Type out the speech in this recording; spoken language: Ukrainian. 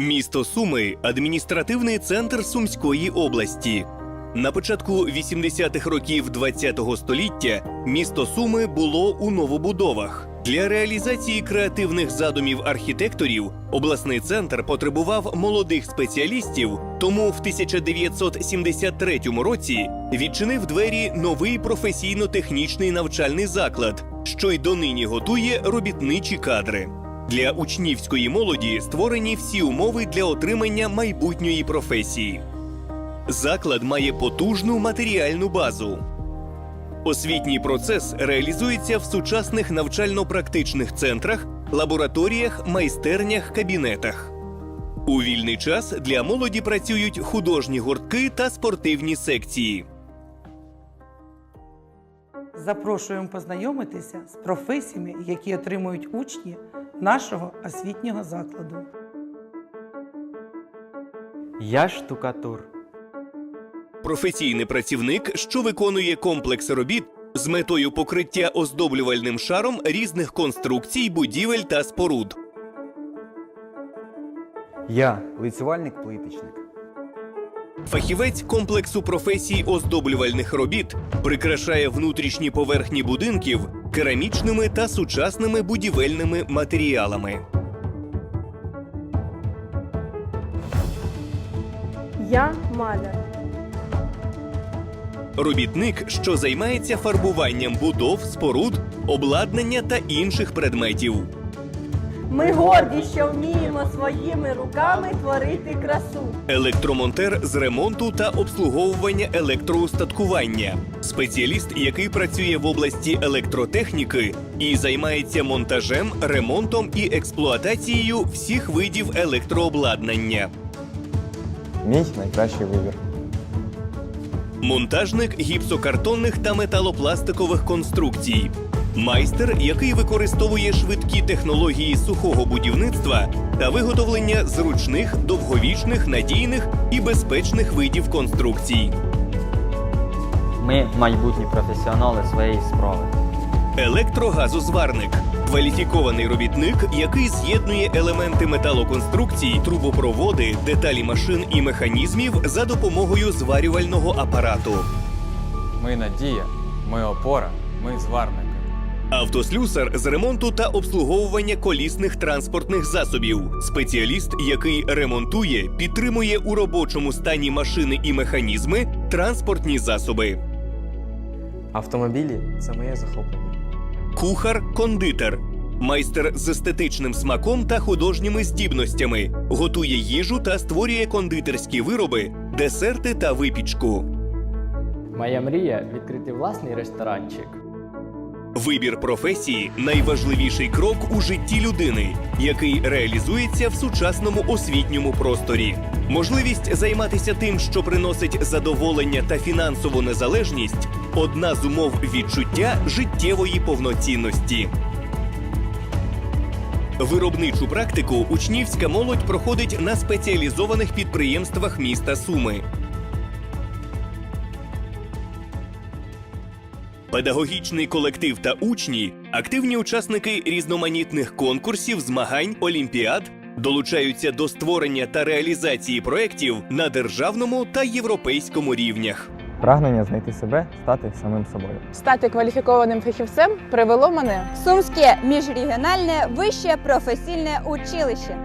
Місто Суми адміністративний центр Сумської області. На початку 80-х років ХХ століття місто Суми було у новобудовах. Для реалізації креативних задумів архітекторів обласний центр потребував молодих спеціалістів, тому в 1973 році відчинив двері новий професійно-технічний навчальний заклад, що й донині готує робітничі кадри. Для учнівської молоді створені всі умови для отримання майбутньої професії. Заклад має потужну матеріальну базу. Освітній процес реалізується в сучасних навчально-практичних центрах, лабораторіях, майстернях, кабінетах. У вільний час для молоді працюють художні гуртки та спортивні секції. Запрошуємо познайомитися з професіями, які отримують учні нашого освітнього закладу. Я штукатур. Професійний працівник, що виконує комплекс робіт з метою покриття оздоблювальним шаром різних конструкцій, будівель та споруд. Я лицювальник-плиточник. Фахівець комплексу професій оздоблювальних робіт прикрашає внутрішні поверхні будинків керамічними та сучасними будівельними матеріалами. Я маляр. Робітник, що займається фарбуванням будов, споруд, обладнання та інших предметів. Ми горді, що вміємо своїми руками творити красу. Електромонтер з ремонту та обслуговування електроустаткування, спеціаліст, який працює в області електротехніки і займається монтажем, ремонтом і експлуатацією всіх видів електрообладнання. Мій найкращий вибір. Монтажник гіпсокартонних та металопластикових конструкцій. Майстер, який використовує швидкі технології сухого будівництва та виготовлення зручних, довговічних, надійних і безпечних видів конструкцій. Ми майбутні професіонали своєї справи. Електрогазозварник кваліфікований робітник, який з'єднує елементи металоконструкцій, трубопроводи, деталі машин і механізмів за допомогою зварювального апарату. Ми надія, ми опора, ми зварники. Автослюсар з ремонту та обслуговування колісних транспортних засобів. Спеціаліст, який ремонтує, підтримує у робочому стані машини і механізми, транспортні засоби. Автомобілі це моє захоплення. Кухар-кондитер. Майстер з естетичним смаком та художніми здібностями. Готує їжу та створює кондитерські вироби, десерти та випічку. Моя мрія відкрити власний ресторанчик. Вибір професії найважливіший крок у житті людини, який реалізується в сучасному освітньому просторі. Можливість займатися тим, що приносить задоволення та фінансову незалежність одна з умов відчуття життєвої повноцінності. Виробничу практику учнівська молодь проходить на спеціалізованих підприємствах міста Суми. Педагогічний колектив та учні активні учасники різноманітних конкурсів, змагань, олімпіад долучаються до створення та реалізації проєктів на державному та європейському рівнях. Прагнення знайти себе, стати самим собою. Стати кваліфікованим фахівцем привело мене Сумське міжрегіональне вище професійне училище.